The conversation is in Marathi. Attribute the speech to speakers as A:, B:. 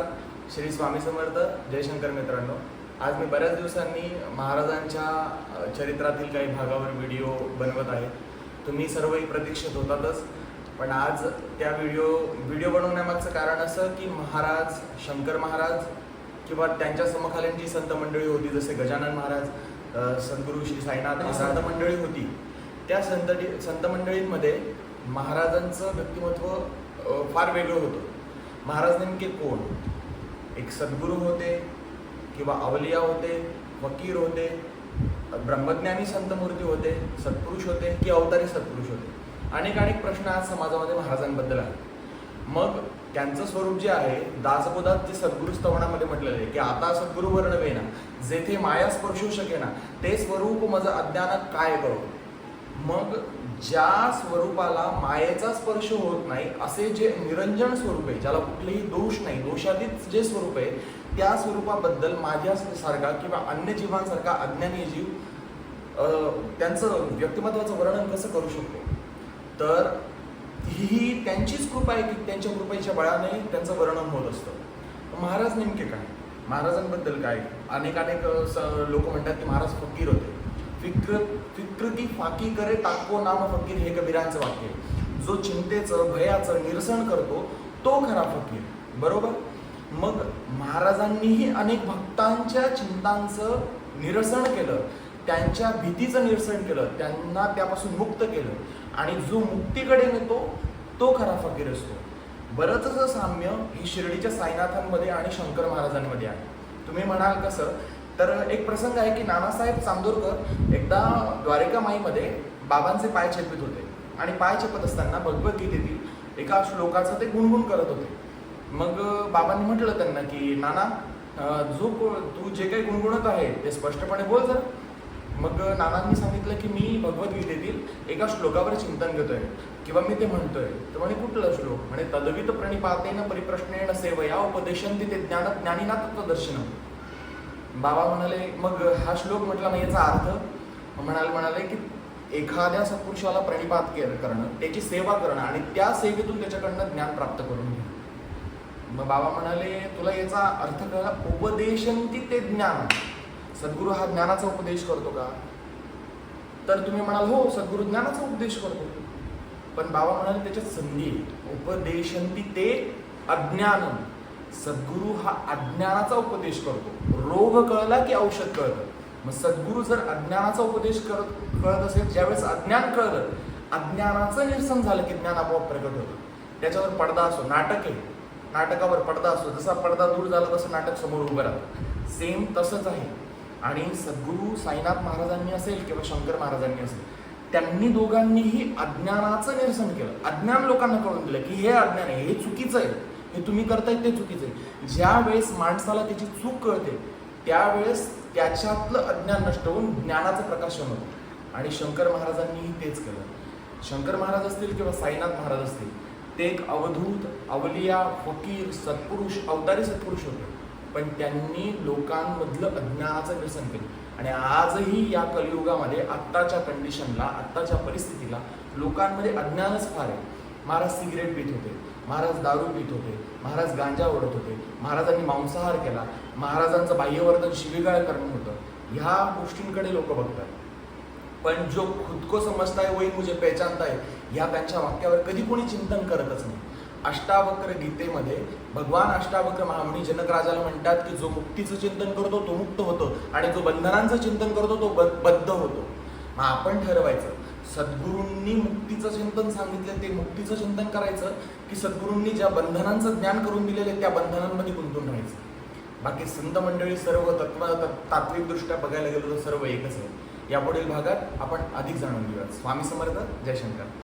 A: नमस्कार. श्री स्वामी समर्थ. जयशंकर मित्रांनो. आज मी बऱ्याच दिवसांनी महाराजांच्या चरित्रातील काही भागावर व्हिडिओ बनवत आहे. तुम्ही सर्वही प्रतीक्षित होतातच. पण आज त्या व्हिडिओ व्हिडिओ बनवण्यामागचं कारण असं की महाराज शंकर महाराज किंवा त्यांच्या समकालीन जी संत मंडळी होती जसे गजानन महाराज सद्गुरू श्री साईनाथ ही संत मंडळी होती त्या संत संत मंडळींमध्ये महाराजांचं व्यक्तिमत्व फार वेगळं होतं. महाराज नेमके कोण? एक सद्गुरू होते किंवा अवलिया होते वकीर होते ब्रह्मज्ञानी संतमूर्ती होते सत्पुरुष होते की अवतारी सत्पुरुष होते? अनेक अनेक प्रश्न आज समाजामध्ये महाराजांबद्दल आहेत. मग त्यांचं स्वरूप जे आहे दासबोधात जे सद्गुरु स्तवनामध्ये म्हटलेलं आहे की आता सद्गुरु वर्ण वेना जेथे माया स्पर्शू शकेना ते स्वरूप माझं अज्ञानात काय करू मग ज्या स्वरूपाला मायेचा स्पर्श होत नाही असे जे निरंजन स्वरूप आहे ज्याला कुठलेही दोष नाही दोषातीत जे स्वरूप आहे त्या स्वरूपाबद्दल माझ्यासारखा किंवा अन्य जीवांसारखा अज्ञानी जीव त्यांचं व्यक्तिमत्वाचं वर्णन कसं करू शकतो? तर ही त्यांचीच कृपा आहे की त्यांच्या कृपेच्या बळाने त्यांचं वर्णन होत असतं. महाराज नेमके काय? महाराजांबद्दल काय? अनेक अनेक लोक म्हणतात की महाराज फकीर होते. विकृत विकृती फाकी करे टाको नाम फकीर हे कबीरांचं वाक्य आहे. जो चिंतेचं भयाचं निरसन करतो तो खरा फकीर बरोबर? मग महाराजांनीही अनेक भक्तांच्या चिंतांचं निरसन केलं त्यांच्या भीतीचं निरसन केलं त्यांना त्यापासून मुक्त केलं. आणि जो मुक्तीकडे नेतो तो खरा फकीर असतो. बरंचसं साम्य ही शिर्डीच्या साईनाथांमध्ये आणि शंकर महाराजांमध्ये आहे. तुम्ही म्हणाल कसं तर एक प्रसंग आहे की नानासाहेब चांदोरकर एकदा द्वारिका माईमध्ये बाबांचे पाय छेपित होते आणि पाय छेपत असताना भगवद्गीतेतील एका श्लोकाचं ते गुणगुण करत होते. मग बाबांनी म्हटलं त्यांना की नाना जो को- तू जे काही गुणगुणत आहे ते स्पष्टपणे बोल जर. मग नानांनी सांगितलं की मी भगवद्गीतेतील एका श्लोकावर चिंतन घेतोय किंवा मी ते म्हणतोय. तर म्हणे कुठलं श्लोक? म्हणे तदवित प्रणिपातेन परिप्रश्नेन सेवया उपदेशन ते ज्ञान ज्ञानीना प्रदर्शन बाबा म्हणाले मग हा श्लोक म्हटला मग याचा अर्थ? म्हणाले म्हणाले की एखाद्या सत्पुरुषाला प्रणिपात करणं त्याची सेवा करणं आणि त्या सेवेतून त्याच्याकडनं ज्ञान प्राप्त करून घेणं मग बाबा म्हणाले तुला याचा अर्थ कळला? उपदेशंती ते ज्ञान. सद्गुरू हा ज्ञानाचा उपदेश करतो का? तर तुम्ही म्हणाल हो सद्गुरू ज्ञानाचा उपदेश करतो. पण बाबा म्हणाले त्याच्यात संधी उपदेशंती ते अज्ञान सद्गुरू हा अज्ञानाचा उपदेश करतो. रोग कळला की औषध कळतं. मग सद्गुरू जर अज्ञानाचा उपदेश करत कळत असेल ज्यावेळेस अज्ञान कळलं अज्ञानाचं निरसन झालं की ज्ञान आपोआप प्रकट होतं. त्याच्यावर पडदा असो नाटक आहे. नाटकावर पडदा असतो जसा पडदा दूर झाला तसं नाटक समोर उभं राहतं. सेम तसंच आहे. आणि सद्गुरू साईनाथ महाराजांनी असेल किंवा शंकर महाराजांनी असेल त्यांनी दोघांनीही अज्ञानाचं निरसन केलं. अज्ञान लोकांना कळून दिलं की हे अज्ञान आहे हे चुकीचं आहे. हे तुम्ही करताय ते चुकीचं आहे. ज्या वेळेस माणसाला त्याची चूक कळते त्यावेळेस त्याच्यातलं अज्ञान नष्ट होऊन ज्ञानाचं प्रकाशन होतं. आणि शंकर महाराजांनीही तेच केलं. शंकर महाराज असतील किंवा साईनाथ महाराज असतील ते एक अवधूत अवलिया फकीर सत्पुरुष अवतारी सत्पुरुष होते. पण त्यांनी लोकांमधलं अज्ञानाचं व्यसन केलं. आणि आजही या कलियुगामध्ये आत्ताच्या कंडिशनला आत्ताच्या परिस्थितीला लोकांमध्ये अज्ञानच फार आहे. महाराज सिगरेट पित होते. महाराज दारू पित होते महाराज गांजा ओढत होते महाराजांनी मांसाहार केला महाराजांचं बाह्यवर्धन शिवीगाळ करणं होतं. ह्या गोष्टींकडे लोक बघतात. पण जो खुदको समजताय समजता है वही मुझे पहचानता है ह्या त्यांच्या वाक्यावर कधी कोणी चिंतन करतच नाही. अष्टावक्र गीतेमध्ये भगवान अष्टावक्र महामुनी जनक राजाला म्हणतात की जो मुक्तीचं चिंतन करतो तो मुक्त होतो. आणि जो बंधनांचं चिंतन करतो तो ब- बद्ध होतो. मग आपण ठरवायचं सद्गुरूंनी मुक्तीचं चिंतन सांगितलं ते मुक्तीचं चिंतन करायचं की सद्गुरूंनी ज्या बंधनांचं ज्ञान करून दिलेलं आहे त्या बंधनांमध्ये गुंतून राहायचं. बाकी संत मंडळी सर्व तत्व तात्विकदृष्ट्या बघायला गेलो तर सर्व एकच आहे. यापुढील भागात आपण अधिक जाणून घेऊया स्वामी समर्थ जयशंकर